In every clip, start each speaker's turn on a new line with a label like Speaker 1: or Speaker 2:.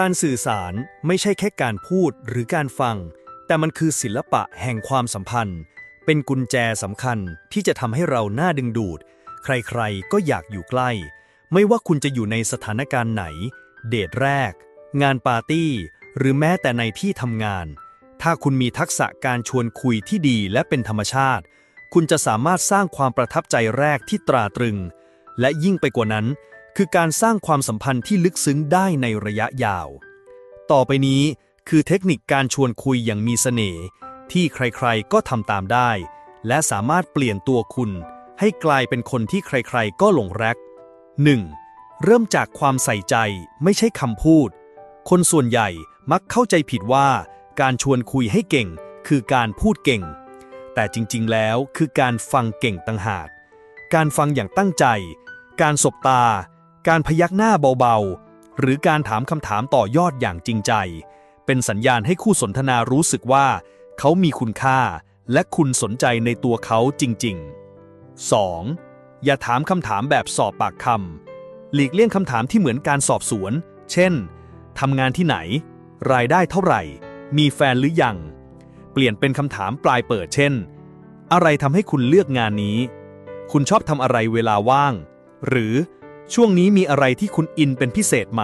Speaker 1: การสื่อสารไม่ใช่แค่การพูดหรือการฟัง แต่มันคือศิลปะแห่งความสัมพันธ์ เป็นกุญแจสำคัญที่จะทำให้เราหน่าดึงดูด ใครๆ ก็อยากอยู่ใกล้ ไม่ว่าคุณจะอยู่ในสถานการณ์ไหน เดทแรก งานปาร์ตี้ หรือแม้แต่ในที่ทำงาน ถ้าคุณมีทักษะการชวนคุยที่ดีและเป็นธรรมชาติ คุณจะสามารถสร้างความประทับใจแรกที่ตราตรึง และยิ่งไปกว่านั้น คือการสร้างความสัมพันธ์ที่ลึกซึ้งได้ในระยะยาว ต่อไปนี้คือเทคนิคการชวนคุยอย่างมีเสน่ห์ที่ใครๆก็ทำตามได้ และสามารถเปลี่ยนตัวคุณ ให้กลายเป็นคนที่ใครๆก็หลงรัก 1. เริ่มจากความใส่ใจไม่ใช่คำพูด คนส่วนใหญ่มักเข้าใจผิดว่าการชวนคุยให้เก่ง คือการพูดเก่ง แต่จริงๆแล้วคือการฟังเก่งต่างหาก การฟังอย่างตั้งใจ การสบตา การพยักหน้าเบาๆ หรือการถามคำถามต่อยอดอย่างจริงใจ เป็นสัญญาณให้คู่สนทนารู้สึกว่า เขามีคุณค่า และคุณสนใจในตัวเขาจริง ๆ 2. อย่าถามคำถามแบบสอบปากคำหลีกเลี่ยงคำถามที่เหมือนการสอบสวน เช่นทำงานที่ไหน รายได้เท่าไหร่ มีแฟนหรือยัง เปลี่ยนเป็นคำถามปลายเปิดเช่น อะไรทำให้คุณเลือกงานนี้ คุณชอบทำอะไรเวลาว่าง หรือ ช่วงนี้มีอะไรที่คุณอินเป็นพิเศษไหม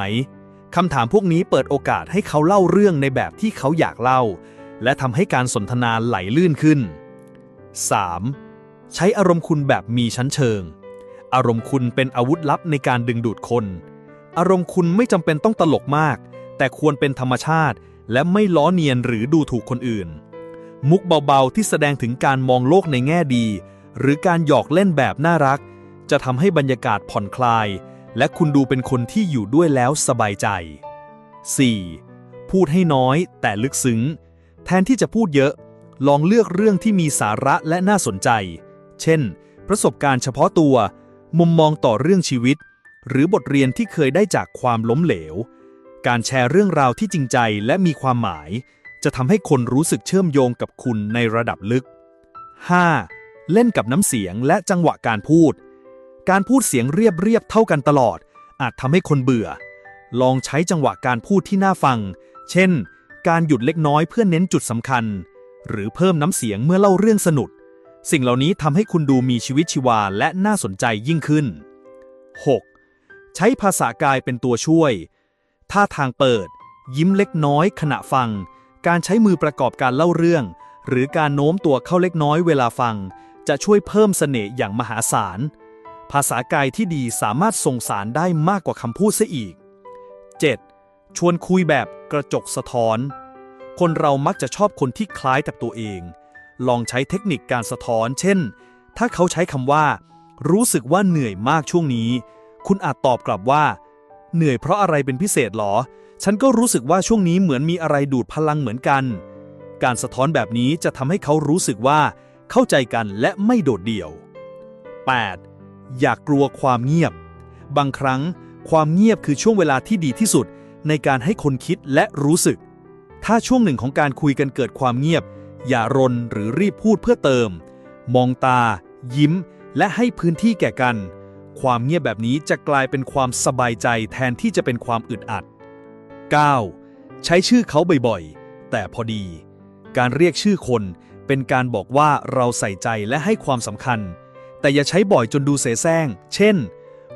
Speaker 1: คำถามพวกนี้เปิดโอกาสให้เขาเล่าเรื่องในแบบที่เขาอยากเล่า และทำให้การสนทนาไหลลื่นขึ้น 3. ใช้อารมณ์คุณแบบมีชั้นเชิง อารมณ์คุณเป็นอาวุธลับในการดึงดูดคน อารมณ์คุณไม่จำเป็นต้องตลกมาก แต่ควรเป็นธรรมชาติ และไม่ล้อเนียนหรือดูถูกคนอื่น มุกเบาๆที่แสดงถึงการมองโลกในแง่ดี หรือการหยอกเล่นแบบน่ารัก จะทำให้บรรยากาศผ่อนคลาย และคุณดูเป็นคนที่อยู่ด้วยแล้วสบายใจ 4. พูดให้น้อย แต่ลึกซึ้ง แทนที่จะพูดเยอะ ลองเลือกเรื่องที่มีสาระและน่าสนใจ เช่น ประสบการณ์เฉพาะตัว มุมมองต่อเรื่องชีวิต หรือบทเรียนที่เคยได้จากความล้มเหลว การแชร์เรื่องราวที่จริงใจและมีความหมาย จะทำให้คนรู้สึกเชื่อมโยงกับคุณในระดับลึก 5. เล่นกับน้ำเสียงและจังหวะการพูด การพูดเสียงเรียบเรียบๆเท่ากันตลอด อาจทำให้คนเบื่อ ลองใช้จังหวะการพูดที่น่าฟัง เช่น การหยุดเล็กน้อยเพื่อเน้นจุดสำคัญ หรือเพิ่มน้ำเสียงเมื่อเล่าเรื่องสนุก สิ่งเหล่านี้ทำให้คุณดูมีชีวิตชีวาและน่าสนใจยิ่งขึ้น 6. ใช้ภาษากายเป็นตัวช่วย ท่าทางเปิด ยิ้มเล็กน้อยขณะฟัง การใช้มือประกอบการเล่าเรื่อง หรือการโน้มตัวเข้าเล็กน้อยเวลาฟัง จะช่วยเพิ่มเสน่ห์อย่างมหาศาล ภาษากายที่ดีสามารถส่งสารได้มากกว่าคำพูดซะอีก 7. ชวนคุยแบบกระจกสะท้อน คนเรามักจะชอบคนที่คล้ายกับตัวเอง ลองใช้เทคนิคการสะท้อน เช่น ถ้าเขาใช้คำว่า รู้สึกว่าเหนื่อยมากช่วงนี้ คุณอาจตอบกลับว่า เหนื่อยเพราะอะไรเป็นพิเศษหรอ ฉันก็รู้สึกว่าช่วงนี้เหมือนมีอะไรดูดพลังเหมือนกัน การสะท้อนแบบนี้จะทำให้เขารู้สึกว่า เข้าใจกันและไม่โดดเดี่ยว 8. อย่ากกลัวความเงียบ บางครั้งความเงียบคือช่วงเวลาที่ดีที่สุดในการให้คนคิดและรู้สึก ถ้าช่วงหนึ่งของการคุยกันเกิดความเงียบ อย่ารนหรือรีบพูดเพื่อเติม มองตา ยิ้ม และให้พื้นที่แก่กัน ความเงียบแบบนี้จะกลายเป็นความสบายใจแทนที่จะเป็นความอึดอัด 9. ใช้ชื่อเขาบ่อยๆ แต่พอดี การเรียกชื่อคนเป็นการบอกว่าเราใส่ใจและให้ความสำคัญ แต่อย่าใช้บ่อยจนดูเสแสร้ง เช่น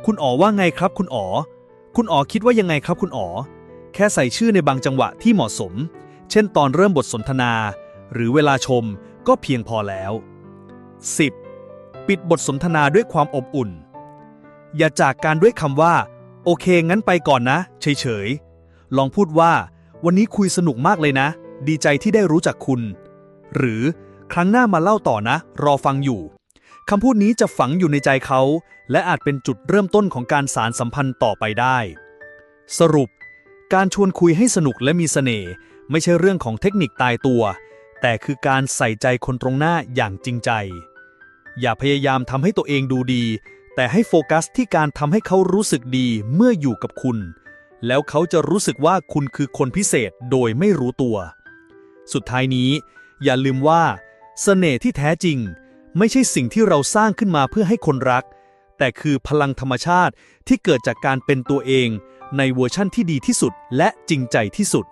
Speaker 1: คุณอ๋อว่าไงครับ คุณอ๋อ คุณอ๋อคิดว่ายังไงครับ คุณอ๋อ แค่ใส่ชื่อในบางจังหวะที่เหมาะสม เช่น ตอนเริ่มบทสนทนา หรือเวลาชมก็เพียงพอแล้ว 10. ปิดบทสนทนาด้วยความอบอุ่น อย่าจากการด้วยคำว่า โอเค งั้นไปก่อนนะ เฉยๆ ลองพูดว่า วันนี้คุยสนุกมากเลยนะ ดีใจที่ได้รู้จักคุณ หรือครั้งหน้ามาเล่าต่อนะ รอฟังอยู่ คำพูดนี้จะฝังอยู่ในใจเขา และอาจเป็นจุดเริ่มต้นของการสารสัมพันธ์ต่อไปได้ สรุป การชวนคุยให้สนุกและมีเสน่ห์ไม่ใช่เรื่องของเทคนิคตายตัว แต่คือการใส่ใจคนตรงหน้าอย่างจริงใจ อย่าพยายามทำให้ตัวเองดูดี แต่ให้โฟกัสที่การทำให้เขารู้สึกดีเมื่ออยู่กับคุณ แล้วเขาจะรู้สึกว่าคุณคือคนพิเศษโดยไม่รู้ตัว สุดท้ายนี้ อย่าลืมว่าเสน่ห์ที่แท้จริง ไม่ใช่สิ่งที่เราสร้างขึ้นมาเพื่อให้คนรัก แต่คือพลังธรรมชาติที่เกิดจากการเป็นตัวเอง ในเวอร์ชั่นที่ดีที่สุดและจริงใจที่สุด